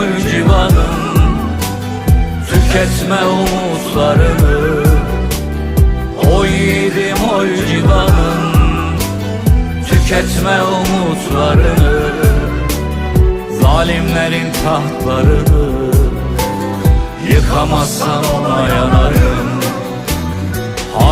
yiğidim oy civanım Tüketme umutlarını. O yiğidim oy civanım Tüketme umutlarını. Zalimlerin tahtlarını Yıkamazsan ona yanarım